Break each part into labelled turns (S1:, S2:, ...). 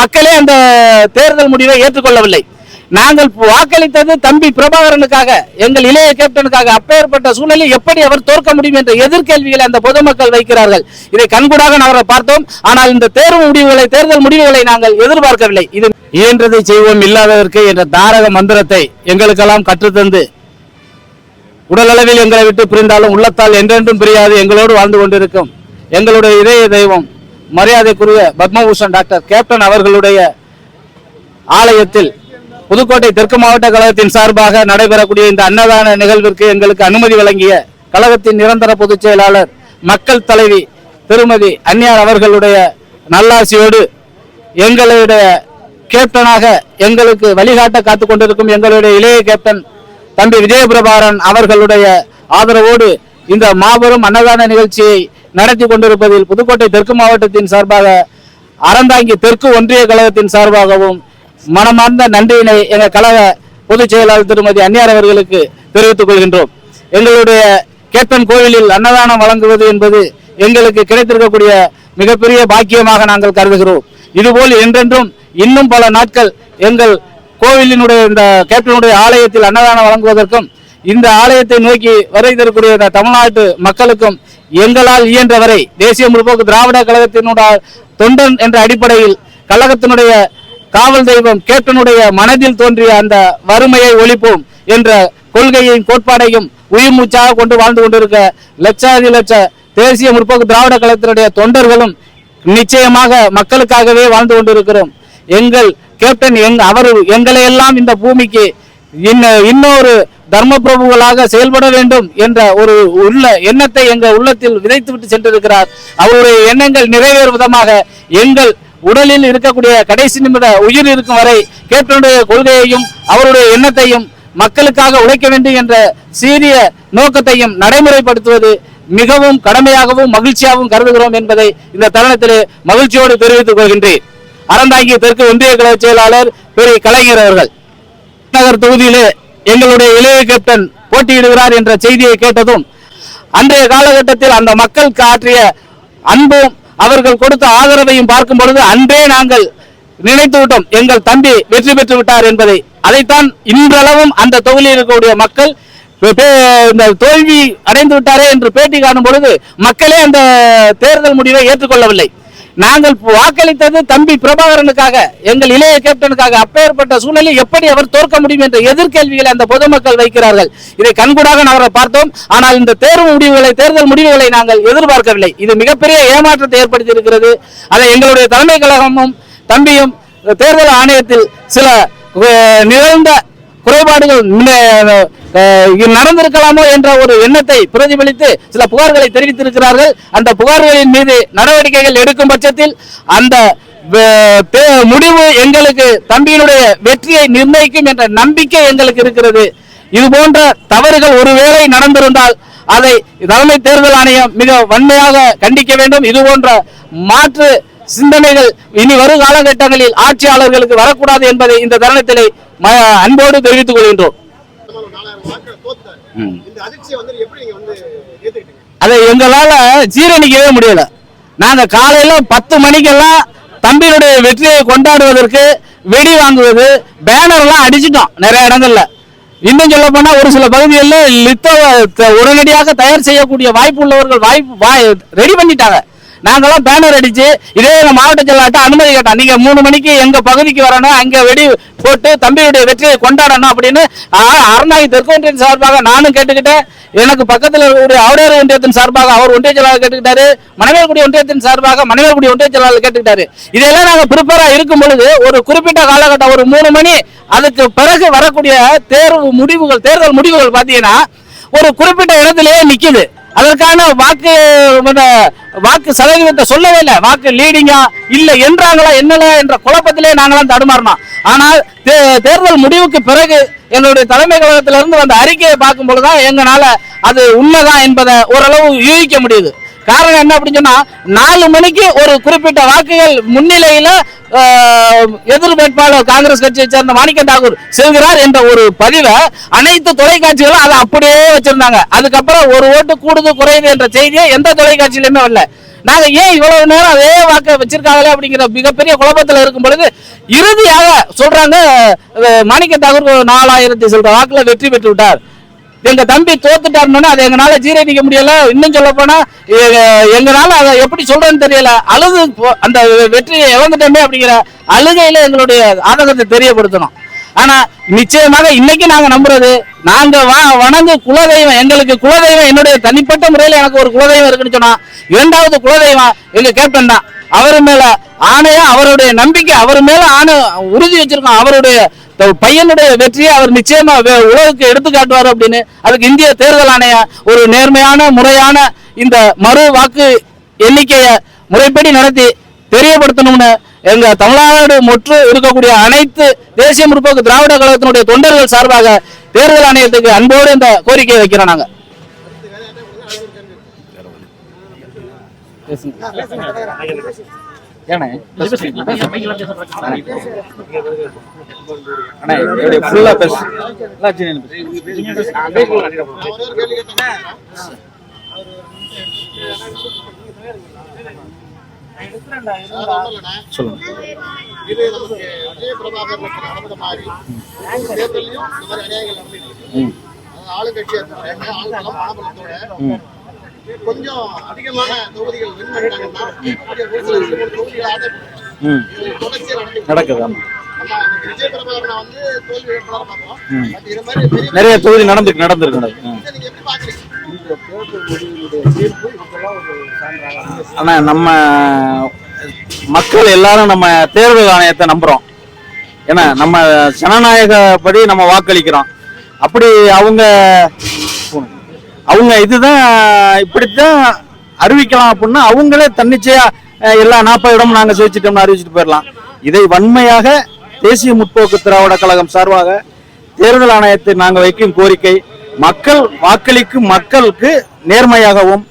S1: மக்களே அந்த தேர்தல் முடிவை ஏற்றுக்கொள்ளவில்லை. நாங்கள் வாக்களித்தது தம்பி பிரபாகரனுக்காக எங்கள் இளைய கேப்டனுக்காக. அப்பேற்பட்ட சூழலில் எப்படி அவர் தோற்க முடியும் என்ற எதிர்கேள்விகளை அந்த பொதுமக்கள் வைக்கிறார்கள். இதை கண்கூடாக நாங்கள் பார்த்தோம். ஆனால் இந்த தேர்வு முடிவுகளை தேர்தல் முடிவுகளை நாங்கள் எதிர்பார்க்கவில்லை. இது இயன்றதை செய்வோம் இல்லாததற்கு என்ற தாரக மந்திரத்தை எங்களுக்கெல்லாம் கற்றுத்தந்து உடலளவில் எங்களை விட்டு பிரிந்தாலும் உள்ளத்தால் என்றென்றும் பிரியாது. எங்களோடு வாழ்ந்து கொண்டிருக்கும். எங்களுடைய இதய தெய்வம் மரியாதைக்குரிய பத்மபூஷன் டாக்டர் கேப்டன் அவர்களுடைய ஆலயத்தில் புதுக்கோட்டை தெற்கு மாவட்ட கழகத்தின் சார்பாக நடைபெறக்கூடிய இந்த அன்னதான நிகழ்விற்கு எங்களுக்கு அனுமதி வழங்கிய கழகத்தின் நிரந்தர பொதுச் செயலாளர் மக்கள் தலைவி திருமதி அந்நியார் அவர்களுடைய நல்லாசியோடு எங்களுடைய கேப்டனாக எங்களுக்கு வழிகாட்ட காத்து கொண்டிருக்கும் எங்களுடைய இளைய கேப்டன் தம்பி விஜயபிரபாரன் அவர்களுடைய ஆதரவோடு இந்த மாபெரும் அன்னதான நிகழ்ச்சியை நடத்தி கொண்டிருப்பதில் புதுக்கோட்டை தெற்கு மாவட்டத்தின் சார்பாக அறந்தாங்கி தெற்கு ஒன்றிய கழகத்தின் சார்பாகவும் மனமார்ந்த நன்றியினை எங்கள் கழக பொதுச் செயலாளர் திருமதி அந்நியார் அவர்களுக்கு தெரிவித்துக் கொள்கின்றோம். எங்களுடைய கேப்டன் கோவிலில் அன்னதானம் வழங்குவது என்பது எங்களுக்கு கிடைத்திருக்கக்கூடிய மிகப்பெரிய பாக்கியமாக நாங்கள் கருதுகிறோம். இதுபோல் என்றென்றும் இன்னும் பல நாட்கள் எங்கள் கோவிலினுடைய இந்த கேப்டனுடைய ஆலயத்தில் அன்னதானம் வழங்குவதற்கும் இந்த ஆலயத்தை நோக்கி வருகை தரக்கூடிய தமிழ்நாட்டு மக்களுக்கும் எங்களால் இயன்றவரை தேசிய முற்போக்கு திராவிட கழகத்தினுடைய தொண்டன் என்ற அடிப்படையில் கழகத்தினுடைய காவல் தெய்வம் கேப்டனுடைய மனதில் தோன்றிய அந்த வறுமையை ஒழிப்போம் என்ற கொள்கையின் கோட்பாடையும் உயிர்மூச்சாக கொண்டு வாழ்ந்து கொண்டிருக்க லட்சாதி லட்ச தேசிய முற்போக்கு திராவிட கழகத்தினுடைய தொண்டர்களும் நிச்சயமாக மக்களுக்காகவே வாழ்ந்து கொண்டிருக்கிறோம். எங்கள் கேப்டன் எங் அவர் எங்களை எல்லாம் இந்த பூமிக்கு இன்ன- இன்னொரு தர்ம பிரபுகளாக செயல்பட வேண்டும் என்ற ஒரு உள்ள எண்ணத்தை எங்கள் உள்ளத்தில் விதைத்துவிட்டு சென்றிருக்கிறார். அவருடைய எண்ணங்கள் நிறைவேறும் விதமாக எங்கள் உடலில் இருக்கக்கூடிய கடைசி நிமிட உயிர் இருக்கும் வரை கேப்டனுடைய கொள்கையையும் அவருடைய எண்ணத்தையும் மக்களுக்காக உழைக்க வேண்டும் என்ற சீரிய நோக்கத்தையும் நடைமுறைப்படுத்துவது மிகவும் கடமையாகவும் மகிழ்ச்சியாகவும் கருதுகிறோம் என்பதை இந்த தருணத்திலே மகிழ்ச்சியோடு தெரிவித்துக் கொள்கின்றேன். அறந்தாங்கி தெற்கு ஒன்றிய கழக செயலாளர் பெரிய கலைஞர் அவர்கள். நகர் தொகுதியிலே எங்களுடைய இளைய கேப்டன் போட்டியிடுகிறார் என்ற செய்தியை கேட்டதும் அன்றைய காலகட்டத்தில் அந்த மக்களுக்கு ஆற்றிய அன்பும் அவர்கள் கொடுத்த ஆதரவையும் பார்க்கும் பொழுது அன்றே நாங்கள் நினைத்து விட்டோம். எங்கள் தம்பி வெற்றி பெற்று விட்டார் என்பதை. அதைத்தான் இன்றளவும் அந்த தொகுதியில் இருக்கக்கூடிய மக்கள் பே- இந்த தோல்வி அடைந்து விட்டாரே என்று பேட்டி காணும் பொழுது மக்களே அந்த தேர்தல் முடிவை ஏற்றுக்கொள்ளவில்லை. நாங்கள் வாக்களித்தது தம்பி பிரபாகரனுக்காக எங்கள் இளைய கேப்டனுக்காக அப்பேற்பட்ட சூழலில் எப்படி அவர் தோற்க முடியும் என்ற எதிர்கேள்விகளை அந்த பொதுமக்கள் வைக்கிறார்கள். இதை கண்கூடாக நாங்கள் பார்த்தோம். ஆனால் இந்த தேர்வு முடிவுகளை தேர்தல் முடிவுகளை நாங்கள் எதிர்பார்க்கவில்லை. இது மிகப்பெரிய ஏமாற்றத்தை ஏற்படுத்தி இருக்கிறது அதை எங்களுடைய தலைமை கழகமும் தம்பியும் தேர்தல் ஆணையத்தில் சில நிகழ்ந்த செயல்பாடுகள் நடந்திருக்கலாமோ என்ற ஒரு எண்ணத்தை பிரதிபலித்து சில புகார்களை தெரிவித்திருக்கிறார்கள். அந்த புகார்களின் மீது நடவடிக்கைகள் எடுக்கும் பட்சத்தில் அந்த முடிவு எங்களுக்கு தம்பியினுடைய வெற்றியை நிர்ணயிக்கும் என்ற நம்பிக்கை எங்களுக்கு இருக்கிறது. இது போன்ற தவறுகள் ஒருவேளை நடந்திருந்தால் அதை தலைமை தேர்தல் ஆணையம் மிக வன்மையாக கண்டிக்க வேண்டும். இது போன்ற மாற்று சிந்தனைகள் இனி வரும் காலகட்டங்களில் ஆட்சியாளர்களுக்கு வரக்கூடாது என்பதை இந்த தருணத்திலே அன்போடு தெரிவித்துக் கொள்கின்றோம். அதை எங்களால ஜீரணிக்கவே முடியல. நாங்க காலையில பத்து மணிக்கெல்லாம் தம்பியினுடைய வெற்றியை கொண்டாடுவதற்கு வெடி வாங்குவது பேனர் எல்லாம் அடிச்சிட்டோம் நிறைய இடங்கள்ல. இன்னும் சொல்ல போனா ஒரு சில பகுதிகளில் லித்தோ உடனடியாக தயார் செய்யக்கூடிய வாய்ப்பு உள்ளவர்கள் வாய்ப்பு ரெடி பண்ணிட்டாங்க. நாங்கெல்லாம் பேனர் அடிச்சு இதே மாவட்ட செயலாளர்கிட்ட அனுமதி கேட்டோம். நீங்க மூணு மணிக்கு எங்க பகுதிக்கு வரணும் அங்க வெடி போட்டு தம்பியுடைய வெற்றியை கொண்டாடணும் அப்படின்னு ஆ- தெற்கு ஒன்றியத்தின் சார்பாக நானும் கேட்டுக்கிட்டேன். எனக்கு பக்கத்தில் ஒரு அவரேறு ஒன்றியத்தின் சார்பாக அவர் ஒன்றிய செயலாளர் கேட்டுக்கிட்டாரு. மணவேல்குடி ஒன்றியத்தின் சார்பாக மணவேல்குடி ஒன்றிய செயலாளர் கேட்டுக்கிட்டாரு. இதெல்லாம் நாங்கள் ப்ரிப்பேராக இருக்கும் பொழுது ஒரு குறிப்பிட்ட காலகட்டம் ஒரு மூணு மணி அதுக்கு பிறகு வரக்கூடிய தேர்வு முடிவுகள் தேர்தல் முடிவுகள் பார்த்தீங்கன்னா ஒரு குறிப்பிட்ட இடத்திலேயே நிற்கிது அதற்கான வாக்கு வாக்கு சதவீதத்தை சொல்லவே இல்லை. வாக்கு லீடிங்கா இல்ல என்றாங்களா என்னல என்ற குழப்பத்திலே நாங்களாம் தடுமாறினோம். ஆனால் தே- தேர்தல் முடிவுக்கு பிறகு எங்களுடைய தலைமை கழகத்திலிருந்து வந்த அறிக்கையை பார்க்கும் பொழுதுதான் எங்களால அது உண்மைதான் என்பதை ஓரளவு யூகிக்க முடியுது. காரணம் என்ன அப்படின்னு சொன்னா நாலு மணிக்கு ஒரு குறிப்பிட்ட வாக்குகள் முன்னிலையில எதிர் வேட்பாளர் காங்கிரஸ் கட்சியை சேர்ந்த மாணிக்கன் தாகூர் செல்கிறார் என்ற ஒரு பதிவை அனைத்து தொலைக்காட்சிகளும் அதை அப்படியே வச்சிருந்தாங்க. அதுக்கப்புறம் ஒரு ஓட்டு கூடுது குறையுது என்ற செய்தியை எந்த தொலைக்காட்சியிலுமே வரல. நாங்க ஏன் இவ்வளவு நேரம் அதே வாக்க வச்சிருக்காங்களே அப்படிங்கிற மிகப்பெரிய குழப்பத்தில் இருக்கும் பொழுது இறுதியாக சொல்றாங்க மாணிக்கன் மாணிக்க தாகூர் நாலாயிரத்தி சொல்ற வாக்குல வெற்றி பெற்று விட்டார். எங்க தம்பி தோத்துட்டாருன்னு அதை எங்களால ஜீரணிக்க முடியல. இன்னும் சொல்ல போனா எங்களால அதை எப்படி சொல்றேன்னு தெரியல. அழுது அந்த வெற்றியை இழந்துட்டோமே அப்படிங்கிற அழுகையில எங்களுடைய ஆதங்கத்தை தெரியப்படுத்தணும். ஆனா நிச்சயமாக இன்னைக்கு நாங்க நம்புறது நாங்க வ- வணங்கு குலதெய்வம் எங்களுக்கு குலதெய்வம் என்னுடைய தனிப்பட்ட முறையில எனக்கு ஒரு குலதெய்வம் இருக்குன்னு சொன்னா இரண்டாவது குலதெய்வம் எங்க கேப்டன் தான். அவர் மேல ஆணையா அவருடைய நம்பிக்கை அவர் மேல ஆணை உறுதி வச்சிருக்கோம். அவருடைய பையனுடைய வெற்றியை அவர் நிச்சயமா உலகுக்கு எடுத்து காட்டுவார் அப்படின்னு. அதுக்கு இந்திய தேர்தல் ஆணையம் ஒரு நேர்மையான முறையான இந்த மறு வாக்கு எண்ணிக்கையை முறைப்படி நடத்தி தெரியப்படுத்தணும்னு எங்க தமிழ்நாடு முற்று இருக்கக்கூடிய அனைத்து தேசிய முற்போக்கு திராவிட கழகத்தினுடைய தொண்டர்கள் சார்பாக தேர்தல் ஆணையத்துக்கு அன்போடு இந்த கோரிக்கையை வைக்கிறோம் நாங்க.
S2: ஏண்ணே அண்ணே இப்படி ஃபுல்லா
S3: ஒரே ஒரு கேள்வி கேட்டேன்
S2: சொல்லுங்க
S3: இது நமக்கு விஜய பிரபாகரனுக்கு நடந்த மாதிரி தேர்தலையும் இந்த மாதிரி அநியாயங்கள் நடந்துட்டு இருக்கு
S2: ம்.
S3: அதாவது ஆளுங்கட்சியா இருக்காங்க ஆளுநரும் பணபலத்தோட
S2: ம்.
S3: கொஞ்சம் அதிகமான தொகுதிகள் வின் பண்ணிட்டாங்கன்னா ஒரு சில ரெண்டு மூணு தொகுதிகள்
S2: நடக்குது. நிறைய தொகுதி நடந்துருக்கு நடந்திருக்கு ஆனா நம்ம மக்கள் எல்லாரும் நம்ம தேர்தல் ஆணையத்தை நம்புறோம். ஏன்னா நம்ம ஜனநாயக படி நம்ம வாக்களிக்கிறோம். அப்படி அவங்க அவங்க இதுதான் இப்படித்தான் அறிவிக்கலாம் அப்படின்னா அவங்களே தன்னிச்சையா எல்லா நாற்பது இடமும் நாங்க ஜெயிச்சிட்டோம்னு அறிவிச்சிட்டு போயிடலாம் இதை வன்மையாக தேசிய முற்போக்கு திராவிட கழகம் சார்பாக தேர்தல் ஆணையத்தை நாங்கள் வைக்கும் கோரிக்கை மக்கள் வாக்களிக்கும் மக்களுக்கு நேர்மையாகவும்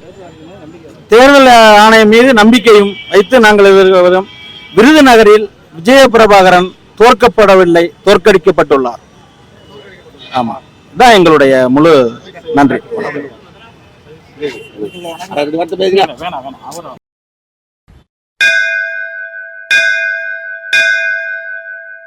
S2: தேர்தல் ஆணையம் மீது நம்பிக்கையும் வைத்து நாங்கள் எதிர்க்கிறோம். விருதுநகரில் விஜய பிரபாகரன் தோற்கப்படவில்லை தோற்கடிக்கப்பட்டுள்ளார் ஆமா இதான் எங்களுடைய முழு நன்றி.